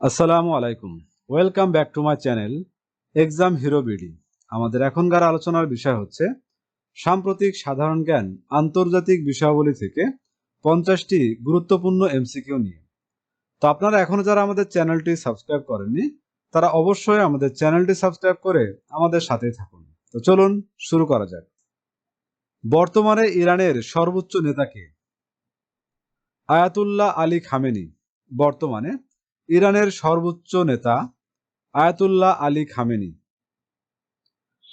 আসসালামু আলাইকুম। Welcome back to my channel Exam Hero BD আমাদের এখনকার আলোচনার বিষয় হচ্ছে, সাম্প্রতিক সাধারণ জ্ঞান আন্তর্জাতিক বিষয়াবলী থেকে পঞ্চাশটি গুরুত্বপূর্ণ এমসিকিউ নিয়ে। তো আপনারা এখনও যারা আমাদের চ্যানেলটি সাবস্ক্রাইব করেননি, তারা অবশ্যই আমাদের চ্যানেলটি সাবস্ক্রাইব করে আমাদের সাথেই থাকুন। তো চলুন শুরু করা যাক। বর্তমানে ইরানের সর্বোচ্চ নেতাকে আয়াতুল্লাহ আলী খামেনি, বর্তমানে ইরানের সর্বোচ্চ নেতা আয়াতুল্লাহ আলী খামেনি।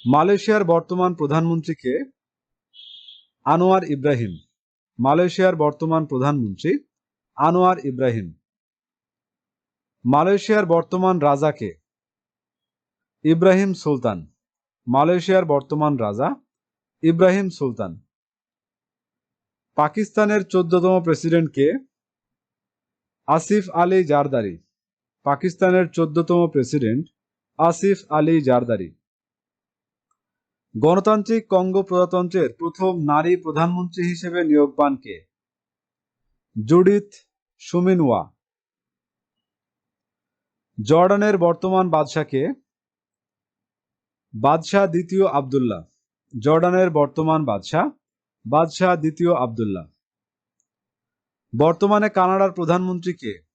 মালয়েশিয়ার বর্তমান প্রধানমন্ত্রীকে আনোয়ার ইব্রাহিম। মালয়েশিয়ার বর্তমান প্রধানমন্ত্রী আনোয়ার ইব্রাহিম। মালয়েশিয়ার বর্তমান রাজাকে ইব্রাহিম সুলতান। মালয়েশিয়ার বর্তমান রাজা ইব্রাহিম সুলতান। পাকিস্তানের চোদ্দতম প্রেসিডেন্টকে আসিফ আলী জারদারি। পাকিস্তানের চোদ্দতম প্রেসিডেন্ট আসিফ আলী জারদারি। গণতান্ত্রিক কঙ্গো প্রজাতন্ত্রের প্রথম নারী প্রধানমন্ত্রী হিসেবে নিয়োগ পান কে? জুডিথ সুমিনওয়া। জর্ডানের বর্তমান বাদশাকে বাদশাহ দ্বিতীয় আবদুল্লাহ। জর্ডানের বর্তমান বাদশাহ বাদশাহ দ্বিতীয় আবদুল্লাহ। বর্তমানে কানাডার প্রধানমন্ত্রী কে?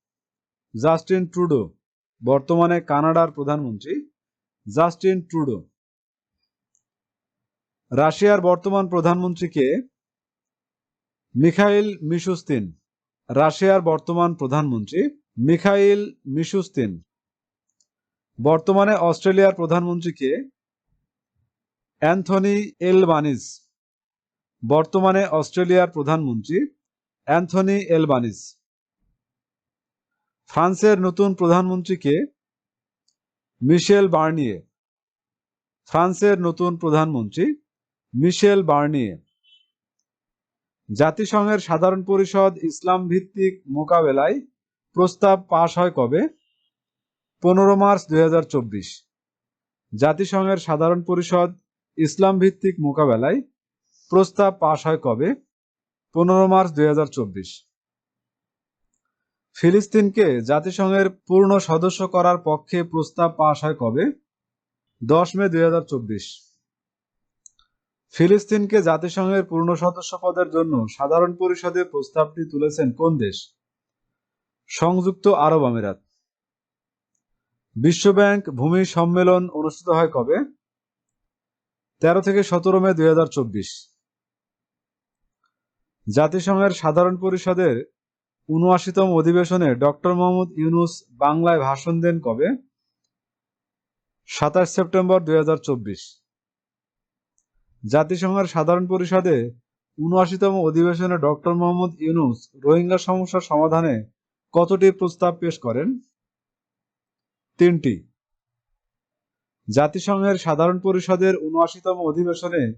জাস্টিন ট্রুডো বর্তমানে কানাডার প্রধানমন্ত্রী। জাস্টিন ট্রুডো রাশিয়ার বর্তমান প্রধানমন্ত্রী কে মিখাইল মিশুস্তিন, রাশিয়ার বর্তমান প্রধানমন্ত্রী মিখাইল মিশুস্তিন, বর্তমানে অস্ট্রেলিয়ার প্রধানমন্ত্রী কে অ্যান্থনি এলবানিজ, বর্তমানে অস্ট্রেলিয়ার প্রধানমন্ত্রী অ্যান্থনি এলবানিজ। ফ্রান্সের নতুন প্রধানমন্ত্রীকে মিশেল বার্নিয়ে। ফ্রান্সের নতুন প্রধানমন্ত্রী মিশেল বার্নিয়ে। জাতিসংঘের সাধারণ পরিষদ ইসলাম ভিত্তিক মোকাবেলায় প্রস্তাব পাশ হয় কবে? পনেরো মার্চ দুই হাজার চব্বিশ। জাতিসংঘের সাধারণ পরিষদ ইসলাম ভিত্তিক মোকাবেলায় প্রস্তাব পাশ হয় কবে? পনেরো মার্চ দুই হাজার চব্বিশ। ফিলিস্তিনকে জাতিসংঘের পূর্ণ সদস্য করার পক্ষে প্রস্তাব পাশ হয় কবে? দশ মে দুই হাজার চব্বিশ। ফিলিস্তিনকে জাতিসংঘের পূর্ণ সদস্য পদের জন্য সাধারণ পরিষদে প্রস্তাবটি তুলেছেন কোন দেশ? সংযুক্ত আরব আমিরাত। বিশ্বব্যাংক ভূমি সম্মেলন অনুষ্ঠিত হয় কবে? তেরো থেকে সতেরো মে দুই হাজার চব্বিশ। জাতিসংঘের সাধারণ পরিষদের উনআশিতম অধিবেশনে ডক্টর মোহাম্মদ ইউনুস বাংলায় ভাষণ দেন কবে? সাতাশ সেপ্টেম্বর দুই জাতিসংঘের সাধারণ পরিষদে উনআশিতম অধিবেশনে ডক্টর মোহাম্মদ ইউনুস রোহিঙ্গা সমস্যার সমাধানে কতটি প্রস্তাব পেশ করেন? তিনটি। জাতিসংঘের সাধারণ পরিষদের উনআশিতম অধিবেশনে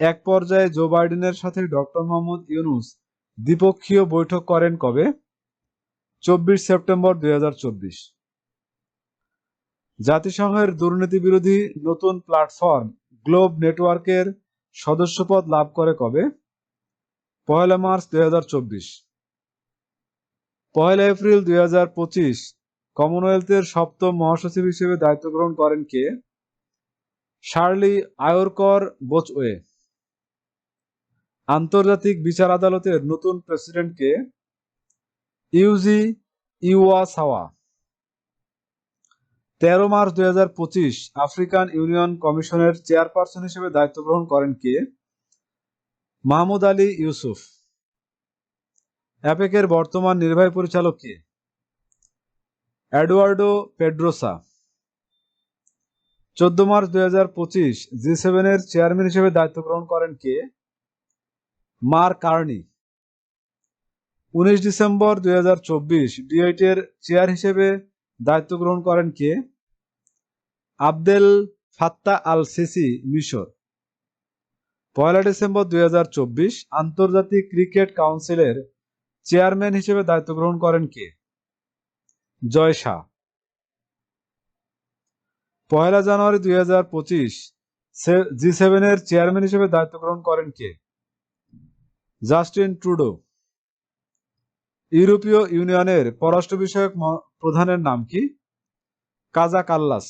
এক পর্যায়ে জো বাইডেনের সাথে ডক্টর মোহাম্মদ ইউনুস দ্বিপক্ষীয় বৈঠক করেন কবে? চব্বিশ সেপ্টেম্বর দুই হাজার চব্বিশ। জাতিসংঘের দুর্নীতি বিরোধী নতুন প্ল্যাটফর্ম গ্লোব নেটওয়ার্কের সদস্যপদ লাভ করে কবে? পহেলা মার্চ দুই পহেলা এপ্রিল দুই কমনওয়েলথের সপ্তম মহাসচিব হিসেবে দায়িত্ব গ্রহণ করেন কে? শার্লি আয়োরকর বোচওয়ে। আন্তর্জাতিক বিচার আদালতের নতুন প্রেসিডেন্টকে ইউজি ইউয়াসাওয়া তেরো মার্চ দুই হাজার পঁচিশ আফ্রিকান ইউনিয়ন কমিশনের চেয়ারপারসন হিসেবে দায়িত্ব গ্রহণ করেন কে? মাহমুদ আলী ইউসুফ। অ্যাপেকের বর্তমান নির্বাহী পরিচালক কে? এডওয়ার্ডো পেড্রোসা। চোদ্দ মার্চ দুই হাজার পঁচিশ জি সেভেনের চেয়ারম্যান হিসেবে দায়িত্ব গ্রহণ করেন কে? মার কার্নি। উনিশ ডিসেম্বর দুই হাজার চব্বিশ চেয়ার হিসেবে দায়িত্ব গ্রহণ করেন কে? আবদেল ফাত্তা আল সিসি মিশর। পয়লা ডিসেম্বর দুই আন্তর্জাতিক ক্রিকেট কাউন্সিলের চেয়ারম্যান হিসেবে দায়িত্ব গ্রহণ করেন কে? জয় শাহ। পয়লা জানুয়ারি দুই হাজার পঁচিশ জি সেভেনের চেয়ারম্যান হিসেবে দায়িত্ব গ্রহণ করেন কে? জাস্টিন ট্রুডো, ইউরোপীয় ইউনিয়নের পররাষ্ট্র বিষয়ক প্রধানের নাম কি? কাজা কাল্লাস।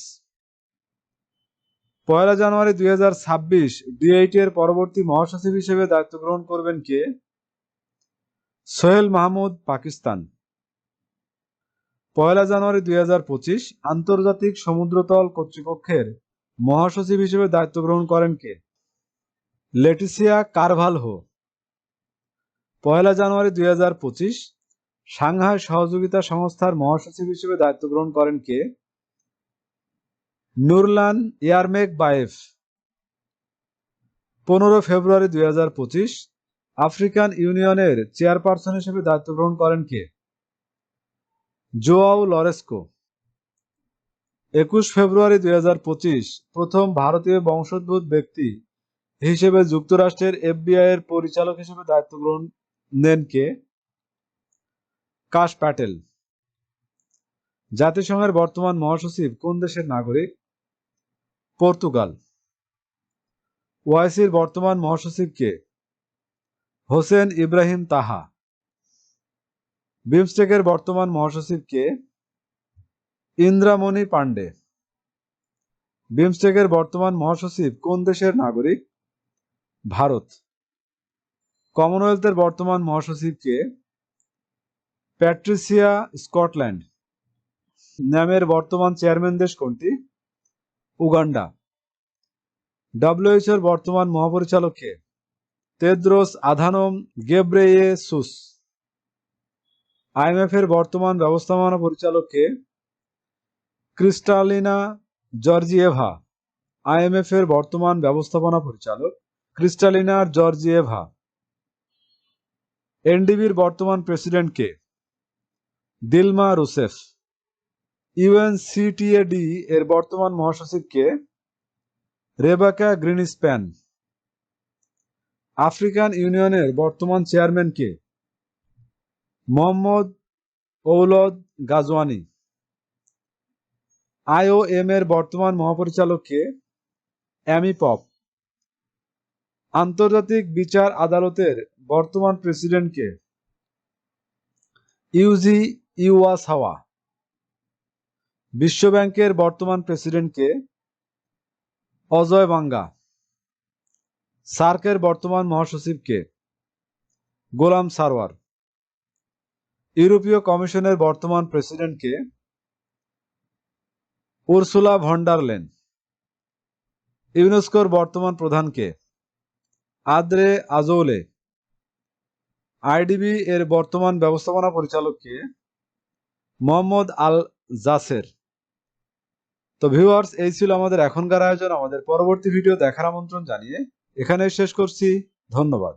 পয়লা জানুয়ারি দুই হাজার এর পরবর্তী মহাসচিব হিসেবে দায়িত্ব গ্রহণ করবেন কে? সোহেল মাহমুদ, পাকিস্তান। পয়লা জানুয়ারি দুই হাজার পঁচিশ আন্তর্জাতিক সমুদ্রতল কর্তৃপক্ষের মহাসচিব হিসেবে দায়িত্ব গ্রহণ করেন কে? লেটিসিয়া কারভালহো। পয়লা জানুয়ারি দুই হাজার পঁচিশ সাংহাই সহযোগিতা সংস্থার মহাসচিব হিসেবে দায়িত্ব গ্রহণ করেন কে? নুরলান ইয়ারমেক বায়েফ। পনেরো ফেব্রুয়ারি দুই হাজার পঁচিশ আফ্রিকান ইউনিয়নের চেয়ারপারসন হিসেবে দায়িত্ব গ্রহণ করেন কে? জোয়াও লরেস্কো। একুশ ফেব্রুয়ারি দুই হাজার পঁচিশ প্রথম ভারতীয় বংশোদ্ভূত ব্যক্তি হিসেবে যুক্তরাষ্ট্রের এফবিআই এর পরিচালক হিসেবে দায়িত্ব গ্রহণ নেন কে? কাশ প্যাটেল। জাতিসংঘের বর্তমান মহাসচিব কোন দেশের নাগরিক? পর্তুগাল। ওয়াইসির বর্তমান মহাসচিব কে? হোসেন ইব্রাহিম তাহা। বিমস্টেকের বর্তমান মহাসচিব কে? ইন্দ্রামণি পান্ডে বিমস্টেকের বর্তমান মহাসচিব কোন দেশের নাগরিক? ভারত। কমনওয়েলথের বর্তমান মহাসচিব কে প্যাট্রিসিয়া স্কটল্যান্ড ন্যামের বর্তমান চেয়ারম্যান দেশ কোনটি? উগান্ডা। ডব্লিউএইচওর বর্তমান মহাপরিচালক কে? তেদ্রোস আধানম গেব্রেয়েসুস আইএমএফ এর বর্তমান ব্যবস্থাপনা পরিচালক কে? Kristalina Georgieva. আইএমএফ এর বর্তমান ব্যবস্থাপনা পরিচালক ক্রিস্টালিনা জর্জিয়েভা। এনডিবির বর্তমান প্রেসিডেন্ট কে? দিলমা রুসেফ। ইউএনসিটিএডি এর বর্তমান মহাসচিব কে? রেবাকা গ্রিনিসপ্যান। আফ্রিকান ইউনিয়নের বর্তমান চেয়ারম্যান কে? Mohamed Ould Ghazouani. আইওএম এর বর্তমান মহাপরিচালক কে? অ্যামি পপ। আন্তর্জাতিক বিচার আদালতের বর্তমান প্রেসিডেন্ট কে? ইউজি ইউয়াসাওয়া বিশ্ব ব্যাংকের বর্তমান প্রেসিডেন্ট কে? অজয় বাঙ্গা। সার্কের বর্তমান মহাসচিব কে? গোলাম সারওয়ার। ইউরোপীয় কমিশনের বর্তমান প্রেসিডেন্ট কে? উর্সুলা ভন্ডারলেন। ইউনেস্কোর বর্তমান প্রধানকে আদ্রে আজৌলে। আইডিবি এর বর্তমান ব্যবস্থাপনা পরিচালককে মোহাম্মদ আল জাসের। তো ভিউয়ার্স এই ছিল আমাদের এখনকার আয়োজন। আমাদের পরবর্তী ভিডিও দেখার আমন্ত্রণ জানিয়ে এখানে শেষ করছি। ধন্যবাদ।